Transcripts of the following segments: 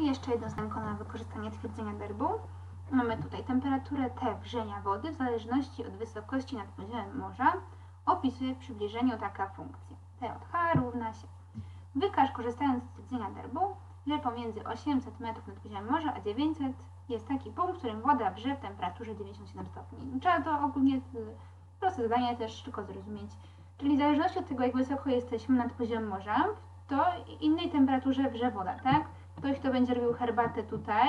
I jeszcze jedno zdanko na wykorzystanie twierdzenia derbu. Mamy tutaj temperaturę T wrzenia wody w zależności od wysokości nad poziomem morza opisuje w przybliżeniu taka funkcja. T od H równa się. Wykaż korzystając z twierdzenia derbu, że pomiędzy 800 metrów nad poziomem morza a 900 jest taki punkt, w którym woda wrze w temperaturze 97 stopni. Trzeba to ogólnie, y, proste zadanie też tylko zrozumieć. Czyli w zależności od tego, jak wysoko jesteśmy nad poziomem morza, to innej temperaturze wrze woda, tak? Ktoś, kto będzie robił herbatę tutaj,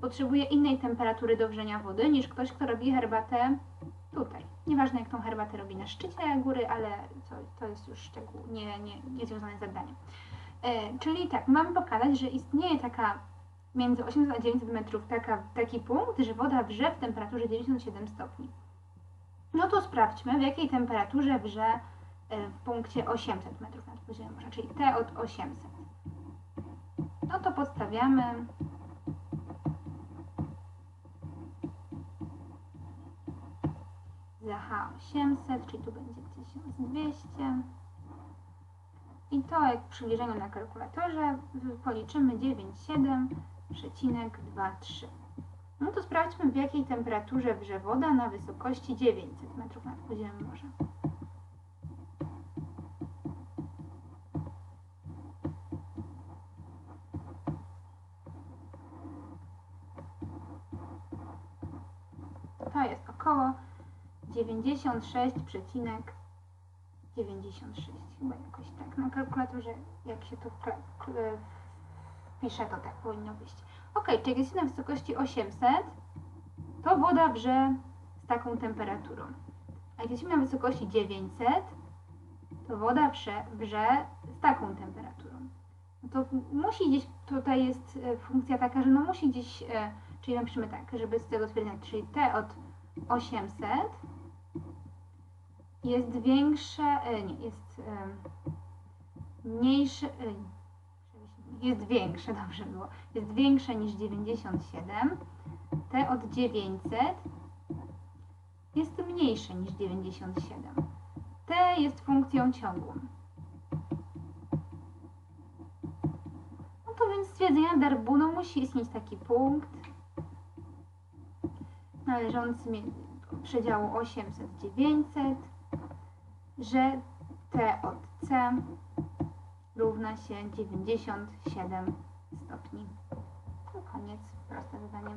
potrzebuje innej temperatury do wrzenia wody niż ktoś, kto robi herbatę tutaj. Nieważne jak tą herbatę robi na szczycie góry, ale to, to jest już szczegół, nie, nie, nie związane z zadaniem. E, czyli tak, mamy pokazać, że istnieje taka między 800 a 900 metrów taka, taki punkt, że woda wrze w temperaturze 97 stopni. No to sprawdźmy, w jakiej temperaturze wrze e, w punkcie 800 metrów nad poziomem morza, czyli T od 800. No to podstawiamy za H800, czyli tu będzie 1200. I to jak przy liczeniu na kalkulatorze policzymy 97,23. No to sprawdźmy w jakiej temperaturze wrze woda na wysokości 900 metrów nad poziomem morza. 96,96. Chyba jakoś tak na kalkulatorze, jak się to pisze, to tak powinno być. Ok, czyli jest na wysokości 800, to woda wrze z taką temperaturą. A jak jesteśmy na wysokości 900, to woda wrze, wrze z taką temperaturą. No to musi gdzieś, tutaj jest e, funkcja taka, że no musi gdzieś, e, czyli napiszemy tak, żeby z tego stwierdzenia, czyli T od 800 jest większe, e, nie, jest mniejsze, jest większe, dobrze było, jest większe niż 97, T od 900 jest mniejsze niż 97. T jest funkcją ciągłą. No to więc stwierdzenia Darbuno musi istnieć taki punkt należący do przedziału 800-900, że T od C równa się 97 stopni. To koniec, proste zadanie.